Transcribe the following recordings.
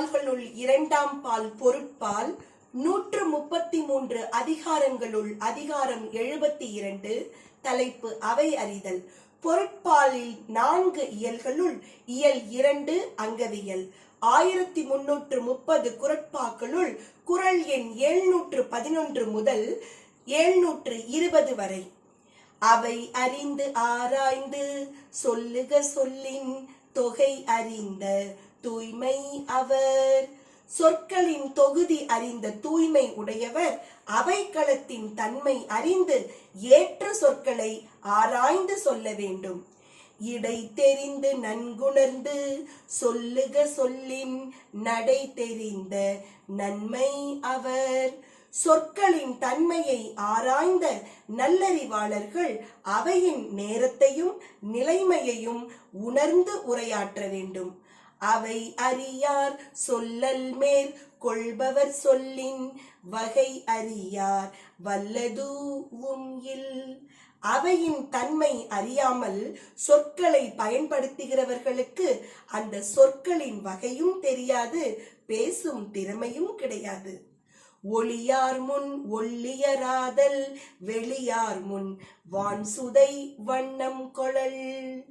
பால்களுள் இரண்டாம் பால் பொருட்பால் நூற்று முப்பத்தி மூன்று அதிகாரங்களுள் அதிகாரம் எழுபத்தி இரண்டு தலைப்பு அவை அறிதல். பொருட்பாலில் நான்கு இயல்களுள் இயல் இரண்டு அங்கவியல். ஆயிரத்தி முன்னூற்று முப்பது குரட்பாக்களுள் குரல் எண் ஏழ்நூற்று பதினொன்று முதல் ஏழ்நூற்று இருபது வரை. அவை அறிந்து ஆராய்ந்து சொல்லுக சொல்லின் தொகை அறிந்த தூய்மை அவர். சொற்களின் தொகுதி அறிந்த தூய்மை உடையவர் அவைக்களத்தின் தன்மை அறிந்து ஏற்ற சொற்களை ஆராய்ந்து சொல்ல வேண்டும். இடை தெரிந்து நன்குணர்ந்து சொல்லுக சொல்லின் நடை தெரிந்த நன்மை அவர். சொற்களின் தன்மையை ஆராய்ந்த நல்லறிவாளர்கள் அவையின் நேரத்தையும் நிலைமையையும் உணர்ந்து உரையாற்ற வேண்டும். அவை அறியார் சொல்லல் மேல் கொள்பவர் சொல்லின் வகை அறியார் வல்லதூவும் இல். அவையின் தன்மை அறியாமல் சொற்களை பயன்படுத்துகிறவர்களுக்கு அந்த சொற்களின் வகையும் தெரியாது பேசும் திறமையும் கிடையாது. ஒளியார் முன் ஒள்ளியராதல் வெளியார் முன் வான் சுதை வண்ணம் கொளல்.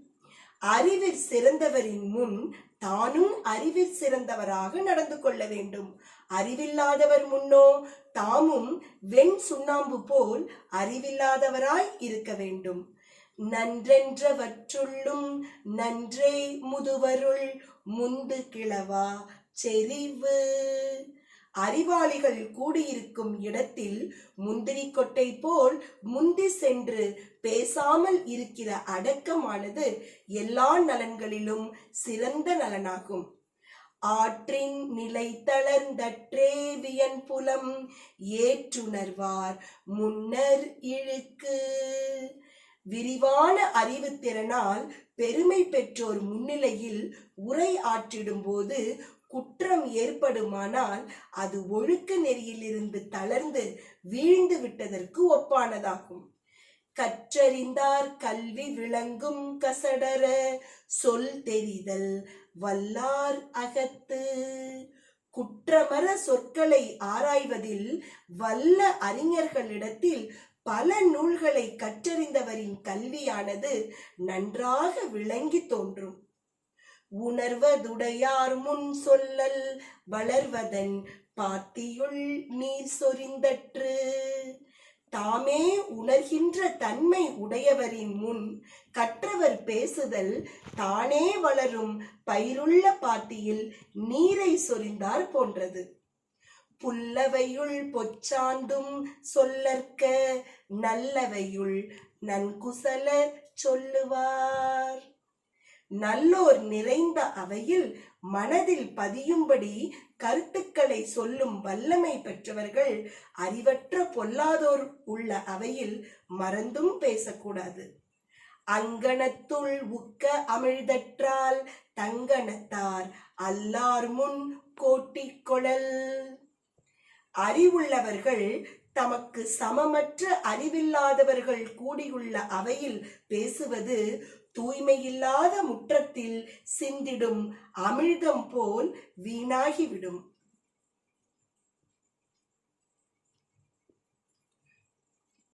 அறிவில் சிறந்தவரின் முன் தானும் அறிவில் சிறந்தவராக நடந்து கொள்ள வேண்டும். அறிவில்லாதவர் முன்னோ தாமும் வெண் சுண்ணாம்பு போல் அறிவில்லாதவராய் இருக்க வேண்டும். நன்றென்றவற்றுள்ளும் நன்றே முதுவருள் முந்து கிளவா செறிவு. அறிவாளிகள் கூடியிருக்கும் இடத்தில் முந்திரி கொட்டை போல் முந்தி சென்று பேசாமல் இருக்கிற அடக்கமானது எல்லா நலன்களிலும் சிறந்த நலனாகும். ஆற்றின் நிலை தளர்ந்தற்றே வியன் புலம் ஏற்றுணர்வார் முன்னர் இழுக்கு. விரிவான அறிவு திறனால் பெருமை பெற்றோர் முன்னிலையில் உரை ஆற்றிடும்போது குற்றம் ஏற்படுமானால் அது ஒழுக்க நெறியிலிருந்து தளர்ந்து வீழ்ந்து விட்டதற்கு ஒப்பானதாகும். கற்றறிந்தார் கல்வி விளங்கும் கசடர சொல் தெரிதல் வல்லார் அகத்து. குற்றமர சொற்களை ஆராய்வதில் வல்ல அறிஞர்களிடத்தில் பல நூல்களை கற்றறிந்தவரின் கல்வியானது நன்றாக விளங்கி தோன்றும். உணர்வதுடையார் முன் சொல்லல் வளர்வதன் பாத்தியுள் நீர் சொரிந்தற்று. தாமே உணர்கின்ற தன்மை உடையவரின் முன் கற்றவர் பேசுதல் தானே வளரும் பயிருள்ள பாத்தியில் நீரை சொரிந்தார் போன்றது. புல்லவையுள் பொச்சாந்தும் சொல்லற்க நல்லவையுள் நன்குசல சொல்லுவார். நல்லோர் நிறைந்த அவையில் மனதில் பதியும்படி கருத்துக்களை சொல்லும் வல்லமை பெற்றவர்கள் அறிவற்ற பொல்லாதோர் உள்ள அவையில் மறந்தும் பேசக்கூடாது. அங்கணத்துள் உக்க அமிழ்தற்றால் தங்கணத்தார் அல்லார் முன் கோட்டிக்கொழல் அறிவுள்ளவர்கள் தமக்கு சமமற்ற அறிவில்லாதவர்கள் கூடியுள்ள அவையில் பேசுவது தூய்மையில்லாத முற்றத்தில் சிந்திடும் அமிழ்தம் போல் வீணாகிவிடும்.